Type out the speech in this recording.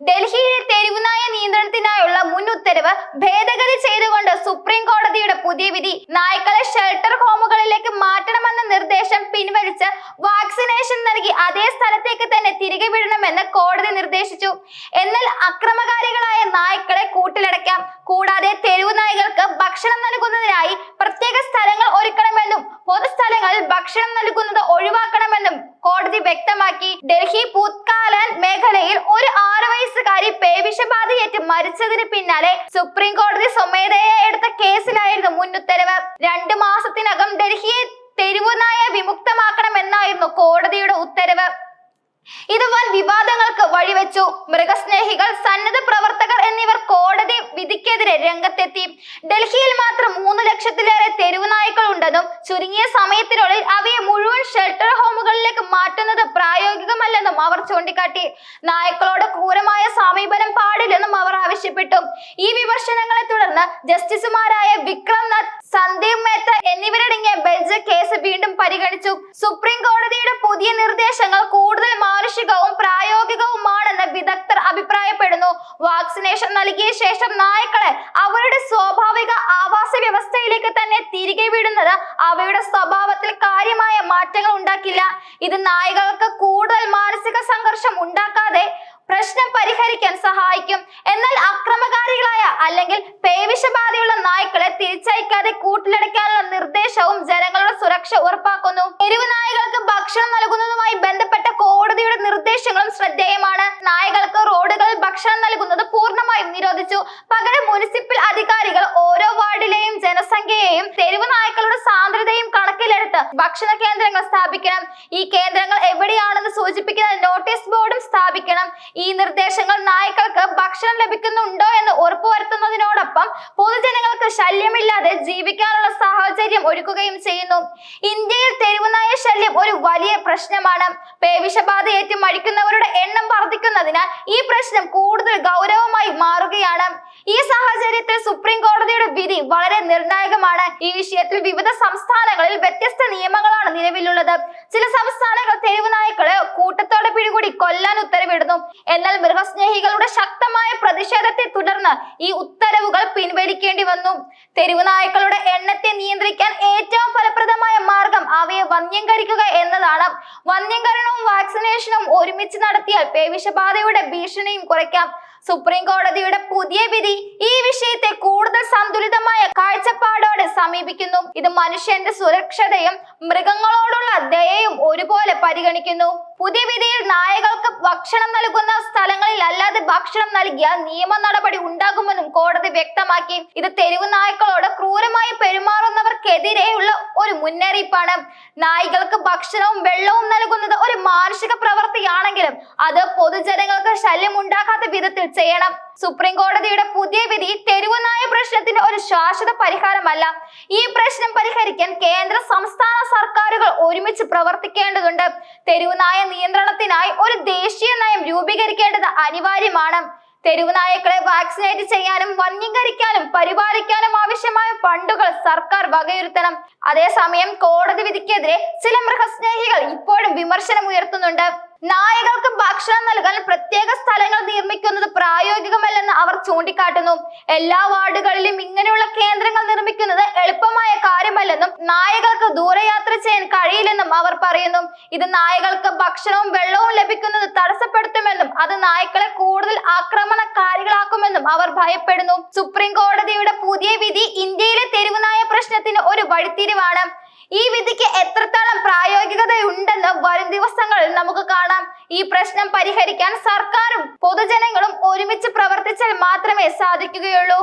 ഡൽഹിയിലെ തെരുവുനായ നിയന്ത്രണത്തിനായുള്ള മുൻ ഉത്തരവ് ഭേദഗതി ചെയ്തുകൊണ്ട് സുപ്രീം കോടതിയുടെ പുതിയ വിധി നായ്ക്കളെ ഷെൽട്ടർ ഹോമുകളിലേക്ക് മാറ്റണമെന്ന നിർദ്ദേശം പിൻവലിച്ച് വാക്സിനേഷൻ നൽകി അതേ സ്ഥലത്തേക്ക് തന്നെ തിരികെ വിടണമെന്ന് കോടതി നിർദ്ദേശിച്ചു. എന്നാൽ അക്രമകാരികളായ നായ്ക്കളെ കൂട്ടിലടയ്ക്കാം. കൂടാതെ തെരുവു നായ്കൾക്ക് ഭക്ഷണം നൽകുന്നതിനായി പ്രത്യേക സ്ഥലങ്ങൾ ഒരുക്കണമെന്നും പൊതുസ്ഥലങ്ങളിൽ ഭക്ഷണം നൽകുന്നത് ഒഴിവാക്കണമെന്നും കോടതി വ്യക്തമാക്കി ഡൽഹി പൂത്കാലൻ മേഖലയിൽ ഒരു ആറ് വയസ്സുകാരി പേവിഷബാധയേറ്റ് മരിച്ചതിന് പിന്നാലെ സുപ്രീം കോടതി സ്വമേധയെ എടുത്ത കേസിലായിരുന്നു മുൻ ഉത്തരവ് രണ്ടു മാസത്തിനകം ഡൽഹിയെ തെരുവുനായ വിമുക്തമാക്കണമെന്നായിരുന്നു കോടതിയുടെ ഉത്തരവ്. ഇത് വൻ വിവാദങ്ങൾക്ക് വഴിവെച്ചു. മൃഗസ്നേഹികൾ സന്നദ്ധ പ്രവർത്തകർ എന്നിവർ കോടതി വിധിക്കെതിരെ രംഗത്തെത്തി. ഡൽഹിയിൽ മാത്രം മൂന്ന് ലക്ഷത്തിലേറെ തെരുവ് നായ്ക്കൾ ഉണ്ടെന്നും ചുരുങ്ങിയ സമയത്തിനുള്ളിൽ അവയെ മുഴുവൻ ഷെൽട്ടർ ഹോമുകളിലേക്ക് മാറ്റുന്നത് പ്രായോഗികമല്ലെന്നും അവർ ചൂണ്ടിക്കാട്ടി. നായ്ക്കളോട് ക്രൂരമായ സമീപനം പാടില്ലെന്നും അവർ ആവശ്യപ്പെട്ടു. ഈ വിമർശനങ്ങളെ തുടർന്ന് ജസ്റ്റിസുമാരായ വിക്രം വാക്സിനേഷൻ നൽകിയ ശേഷം നായ്ക്കളെ അവരുടെ സ്വാഭാവിക ആവാസ വ്യവസ്ഥയിലേക്ക് തന്നെ തിരികെ വിടുന്നത് അവയുടെ സ്വഭാവത്തിൽ കാര്യമായ മാറ്റങ്ങൾ ഉണ്ടാക്കില്ല. ഇത് നായ്കൾക്ക് കൂടുതൽ മാനസിക സംഘർഷം ഉണ്ടാക്കാതെ പ്രശ്നം പരിഹരിക്കാൻ സഹായിക്കും. എന്നാൽ അക്രമകാരികളായ അല്ലെങ്കിൽ പേവിഷബാധയുള്ള നായ്ക്കളെ തിരിച്ചയക്കാതെ കൂട്ടിലടയ്ക്കാനുള്ള നിർദ്ദേശവും ജനങ്ങളുടെ സുരക്ഷ ഉറപ്പാക്കുന്നു. എരിവ് നായകൾക്ക് ഭക്ഷണം നൽകുന്നതുമായി ബന്ധപ്പെട്ട കോടതിയുടെ നിർദ്ദേശങ്ങളും ശ്രദ്ധേയമാണ്. നായകൾക്ക് റോഡുകളിൽ ഭക്ഷണം നൽകുന്നത് പൂർണമായും നിരോധിച്ചു. പകരം മുനിസിപ്പൽ അധികാരികൾ ഓരോ വാർഡിലെയും ജനസംഖ്യയെയും തെരുവ് നായ്ക്കളുടെ സാന്ദ്രതയും കണക്കിലെടുത്ത് ഭക്ഷണ കേന്ദ്രങ്ങൾ സ്ഥാപിക്കണം. ഈ കേന്ദ്രങ്ങൾ എവിടെയാണെന്ന് സൂചിപ്പിക്കുന്ന നോട്ടീസ് ബോർഡും സ്ഥാപിക്കണം. ഈ നിർദ്ദേശങ്ങൾ നായ്ക്കൾക്ക് ഭക്ഷണം ലഭിക്കുന്നുണ്ടോ എന്ന് ഉറപ്പുവരുത്തുന്നതിനോടൊപ്പം പൊതുജനങ്ങൾക്ക് ശല്യമില്ലാതെ ജീവിക്കാനുള്ള സാഹചര്യം ഒരുക്കുകയും ചെയ്യുന്നു. ഇന്ത്യയിൽ തെരുവുനായ ശല്യം ഒരു വലിയ പ്രശ്നമാണ്. പേവിഷബാധ ഏറ്റു മരിക്കുന്നവരുടെ എണ്ണം വർദ്ധിക്കുന്നതിനാൽ ഈ പ്രശ്നം കൂടുതൽ ഗൗരവമായി മാറുകയാണ്. ഈ സാഹചര്യത്തിൽ സുപ്രീം കോടതിയുടെ വിധി വളരെ നിർണായകമാണ്. ഈ വിഷയത്തിൽ വിവിധ സംസ്ഥാനങ്ങളിൽ വ്യത്യസ്ത നിയമങ്ങളാണ് നിലവിലുള്ളത്. ചില സംസ്ഥാനങ്ങൾ തെരുവുനായ്ക്കളെ കൂട്ടത്തോടെ പിടികൂടി കൊല്ലാൻ ഉത്തരവിടുന്നു എന്നാൽ മൃഗസ്നേഹികളുടെ ശക്തമായ പ്രതിഷേധത്തെ തുടർന്ന് ഈ ഉത്തരവുകൾ പിൻവലിക്കേണ്ടി വന്നു. തെരുവ് നായ്ക്കളുടെ എണ്ണത്തെ നിയന്ത്രിക്കാൻ ഏറ്റവും ഫലപ്രദമായ മാർഗം അവയെ വന്യംകരിക്കുക എന്നതാണ്. വന്യംകരണവും വാക്സിനേഷനും ഒരുമിച്ച് നടത്തിയാൽ പേവിഷബാധയുടെ ഭീഷണിയും കുറയ്ക്കാം. സുപ്രീം കോടതിയുടെ പുതിയ വിധി ഈ വിഷയത്തെ കൂടുതൽ സന്തുലിതമായ കാഴ്ചപ്പാടോടെ സമീപിക്കുന്നു. ഇത് മനുഷ്യന്റെ സുരക്ഷതയും മൃഗങ്ങളോടുള്ള ദയയും ഒരുപോലെ പരിഗണിക്കുന്നു. പുതിയ വിധിയിൽ നായകൾക്ക് ഭക്ഷണം നൽകുന്ന സ്ഥലങ്ങളിൽ അല്ലാതെ ഭക്ഷണം നൽകിയാൽ നിയമ നടപടി ഉണ്ടാകുമെന്നും കോടതി വ്യക്തമാക്കി. ഇത് തെരുവ് നായ്ക്കളോട് ക്രൂരമായി പെരുമാറുന്നവർക്കെതിരെയുള്ള ഒരു മുന്നറിയിപ്പാണ്. നായ്കൾക്ക് ഭക്ഷണവും വെള്ളവും നൽകുന്നത് ഒരു മാനുഷിക പ്രവൃത്തിയാണെങ്കിലും അത് പൊതുജനങ്ങൾക്ക് ശല്യം ഉണ്ടാക്കാത്ത വിധത്തിൽ ചെയ്യണം. സുപ്രീം കോടതിയുടെ പുതിയ വിധി തെരുവുനായ പ്രശ്നത്തിന് ഒരു ശാശ്വത പരിഹാരമല്ല. ഈ പ്രശ്നം പരിഹരിക്കാൻ കേന്ദ്ര സംസ്ഥാന സർക്കാരുകൾ ഒരുമിച്ച് പ്രവർത്തിക്കേണ്ടതുണ്ട്. തെരുവുനായ നിയന്ത്രണത്തിനായി ഒരു ദേശീയ നയം രൂപീകരിക്കേണ്ടത് അനിവാര്യമാണ്. തെരുവ് നായക്കളെ വാക്സിനേറ്റ് ചെയ്യാനും വന്യീകരിക്കാനും പരിപാലിക്കാനും ആവശ്യമായ ഫണ്ടുകൾ സർക്കാർ വകയിരുത്തണം. അതേസമയം കോടതി വിധിക്കെതിരെ ചില മൃഗസ്നേഹികൾ ഇപ്പോഴും വിമർശനം ഉയർത്തുന്നുണ്ട്. നായകൾക്ക് ഭക്ഷണം നൽകാൻ പ്രത്യേക സ്ഥലങ്ങൾ നിർമ്മിക്കുന്നത് പ്രായോഗികമല്ലെന്ന് അവർ ചൂണ്ടിക്കാട്ടുന്നു. എല്ലാ വാർഡുകളിലും ഇങ്ങനെയുള്ള കേന്ദ്രങ്ങൾ നിർമ്മിക്കുന്നത് എളുപ്പമായ കാര്യമല്ലെന്നും നായകൾക്ക് ദൂരയാത്ര ചെയ്യാൻ കഴിയില്ലെന്നും അവർ പറയുന്നു. ഇത് നായകൾക്ക് ഭക്ഷണവും വെള്ളവും ലഭിക്കുന്നത് നായ്ക്കളെ കൂടുതൽ ആക്രമണകാരികളാക്കുമെന്നും അവർ ഭയപ്പെടുന്നു. സുപ്രീം കോടതിയുടെ പുതിയ വിധി ഇന്ത്യയിലെ തെരുവുനായ പ്രശ്നത്തിന് ഒരു വഴിത്തിരിവാണ്. ഈ വിധിക്ക് എത്രത്തോളം പ്രായോഗികത ഉണ്ടെന്ന് വരും ദിവസങ്ങളിൽ നമുക്ക് കാണാം. ഈ പ്രശ്നം പരിഹരിക്കാൻ സർക്കാരും പൊതുജനങ്ങളും ഒരുമിച്ച് പ്രവർത്തിച്ചാൽ മാത്രമേ സാധിക്കുകയുള്ളൂ.